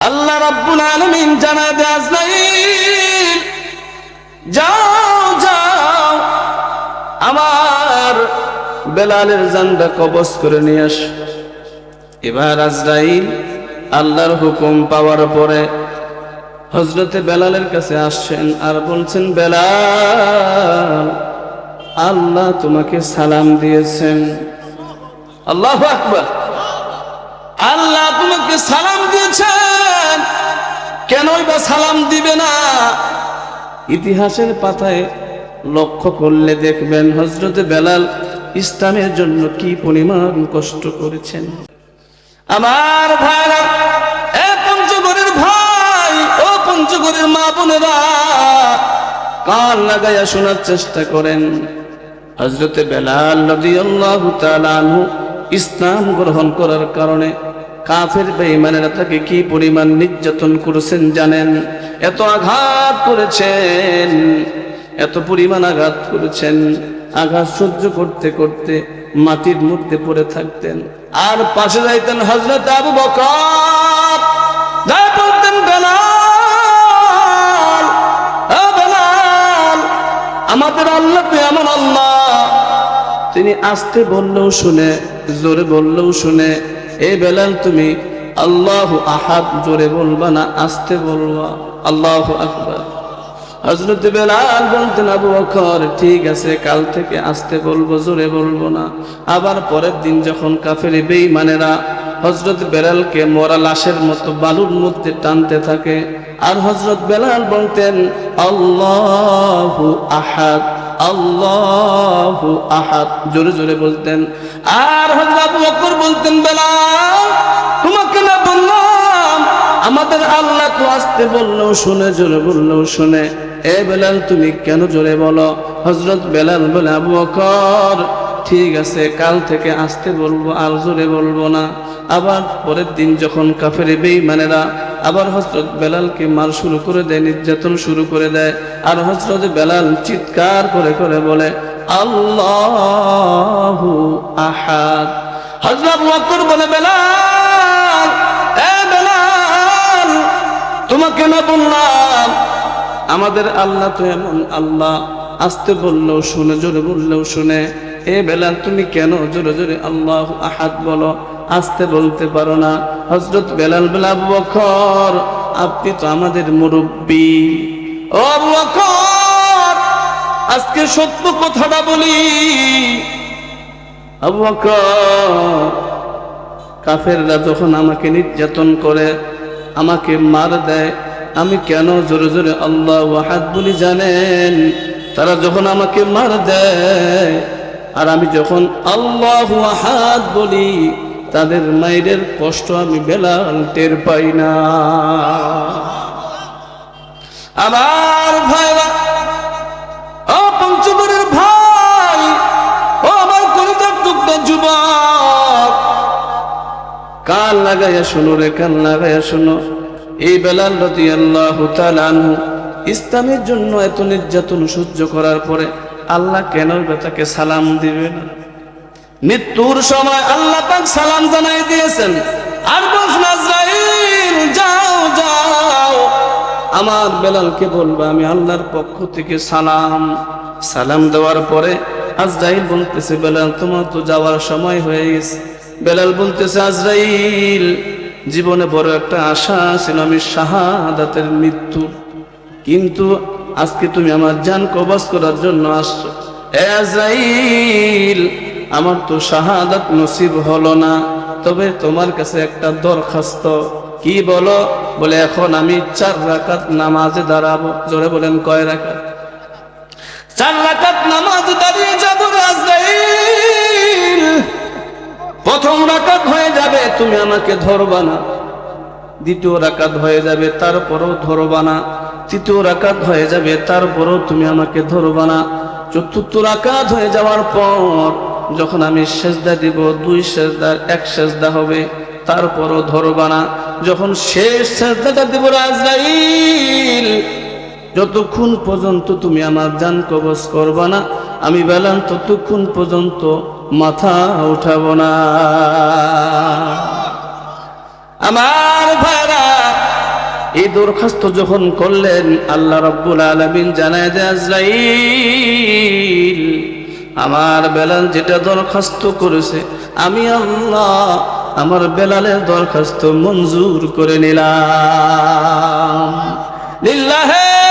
আল্লাহ রাব্বুল আলামিন জানায় দে আজরাইল যাও যাও, আমার বেলালের জানটা কবজ করে নিয়ে আস। এবার আজরাইল আল্লাহর হুকুম পাওয়ার পরে হজরতে বেলালের কাছে আসছেন আর বলছেন, বেলাল, আল্লাহ তোমাকে সালাম দিয়েছেন। আল্লাহ আকবার। আল্লাহ তোমাকে সালাম দিয়েছেন। কেনই বা সালাম দিবে না? ইতিহাসের পাতায় লক্ষ্য করলে দেখবেন হজরতে বেলাল ইসলামের জন্য কি পরিমাণ কষ্ট করেছেন। আমার ভাইরা, এ পঞ্চগড়ের ভাই, ও পঞ্চগড়ের মা বোনেরা, কান লাগাইয়া শোনার চেষ্টা করেন। হজরতে বেলাল তাআলা আনহু ইসলাম গ্রহণ করার কারণে কাফের বেঈমানেরা তাকে কি পরিমাণ নির্যাতন করেছেন জানেন? এত আঘাত করেছেন, এত পরিমাণ আঘাত করেছেন, আঘাত সহ্য করতে করতে মাটির মধ্যে পড়ে থাকতেন। আর পাশে যাইতেন হজরত আবু বকর। বলতেন, বেলাল আমাদের আল্লাহ এমন আল্লাহ। তিনি আসতে বললেও শুনে, জোরে বললেও শুনে এই বেলাল, তুমি আল্লাহ আহাদ জোরে বলবা না, আসতে বলবা, আল্লাহ আকবার। হজরত বেলাল বলতেন, আবু বকর, ঠিক আছে, কাল থেকে আসতে বলব, জোরে বলব না। আবার পরের দিন যখন কাফের বেঈমানেরা হজরত বেলালকে মরা লাশের মতো বালুর মধ্যে টানতে থাকে, আর হজরত বেলাল বলতেন, আল্লাহু আহাদ আল্লাহু আহাদ। জোরে জোরে বলতেন। আর হযরত আবু বকর বলতেন বেলাল তোমাকে না বললাম, আমাদের আল্লাহ তো আসতে বললেও শুনে, জোরে বললেও শুনে। এ বেলাল, তুমি কেন জোরে বলো? হযরত বেলাল বলে, আবু বকর, ঠিক আছে, কাল থেকে আসতে বলব, আর জোরে বলব না। আবার পরের দিন যখন কাফের বেঈমানেরা আবার হজরত বেলালকে মার শুরু করে দেয়, নির্যাতন শুরু করে দেয় আর হজরত বেলাল চিৎকার করে করে বলে, আল্লাহ আহাদ। হজরত মকর বলে, বেলাল, এ বেলাল, তোমাকে না বললাম, আমাদের আল্লাহ তো এমন আল্লাহ। আসতে বললেও শুনে, জোরে বললেও শুনে, এ বেলাল, তুমি কেন জোরে জোরে আল্লাহ আহাদ বলো? আসতে বলতে পারো না। হজরত বেলাল বেলা বকর, আপনি তো আমাদের মুরব্বী। ও বকর, আজকে সত্য কথাটা বলি। কাফেররা যখন আমাকে নির্যাতন করে, আমাকে মার দেয়, আমি কেন জোরে জোরে আল্লাহ ওয়াহাদ বলি জানেন? তারা যখন আমাকে মার দেয়, আর আমি যখন আল্লাহ ওয়াহাদ বলি তাদের মায়ের কষ্ট আমি বেলাল টের পাই না। আমার ভাইরা, ও পঞ্চগড়ের ভাই, ও আমার কলিজার টুকটা যুবক, কান লাগাইয়া শোনো রে, কান লাগাইয়া শোনো। এই বেলাল রতি আল্লাহ আনহু ইসলামের জন্য এত নির্যাতন সহ্য করার পরে আল্লাহ কেন তাকে সালাম দিবে না? মৃত্যুর সময় আল্লাহ পাক সালাম জানাই দিয়েছেন, আর বলছেন আজরাইল যাও যাও। আমার বেলালকে বলব, আমি আল্লাহর পক্ষ থেকে সালাম। সালাম দেওয়ার পরে আজরাইল বলতেছে, বেলাল, তোমার তো যাওয়ার সময় হয়ে গেছে। বেলাল বলতেছে, আজরাইল, জীবনে বড় একটা আশা ছিল আমি শাহাদাতের মৃত্যু। কিন্তু আজকে তুমি আমার জান কবজ করার জন্য আসছো। আজরাইল আমার তো শাহাদাত নসিব হলো না। তবে তোমার কাছে একটা দরখাস্ত। কি বলো? বলে, এখন আমি চার রাকাত নামাজে দাঁড়াবো। জোরে বলেন, কয় রাকাত? চার রাকাত নামাজ দাঁড়িয়ে যাব প্রথম রাকাত হয়ে যাবে, তুমি আমাকে ধরবা না। দ্বিতীয় রাকাত হয়ে যাবে, তারপরও ধরবা না। তৃতীয় রাকাত হয়ে যাবে, তারপরও তুমি আমাকে ধরবা না। চতুর্থ রাকাত হয়ে যাওয়ার পর যখন আমি সেজদা দিব, দুই সেজদার এক সেজদা হবে, তারপরও ধরবা না। যখন শেষ সেজদাটা দিব রাজরাইল যতক্ষণ পর্যন্ত তুমি আমার জান কবজ করবা না, আমি বেলান ততক্ষণ পর্যন্ত মাথা উঠাবো না। আমার ভাড়া এই দরখাস্ত যখন করলেন, আল্লাহ রব্বুল আলমিন জানায় যে আজরাইল আমার বেলাল যেটা দরখাস্ত করেছে আমি আল্লাহ আমার বেলালের দরখাস্ত মঞ্জুর করে নিলাম। লিল্লাহে!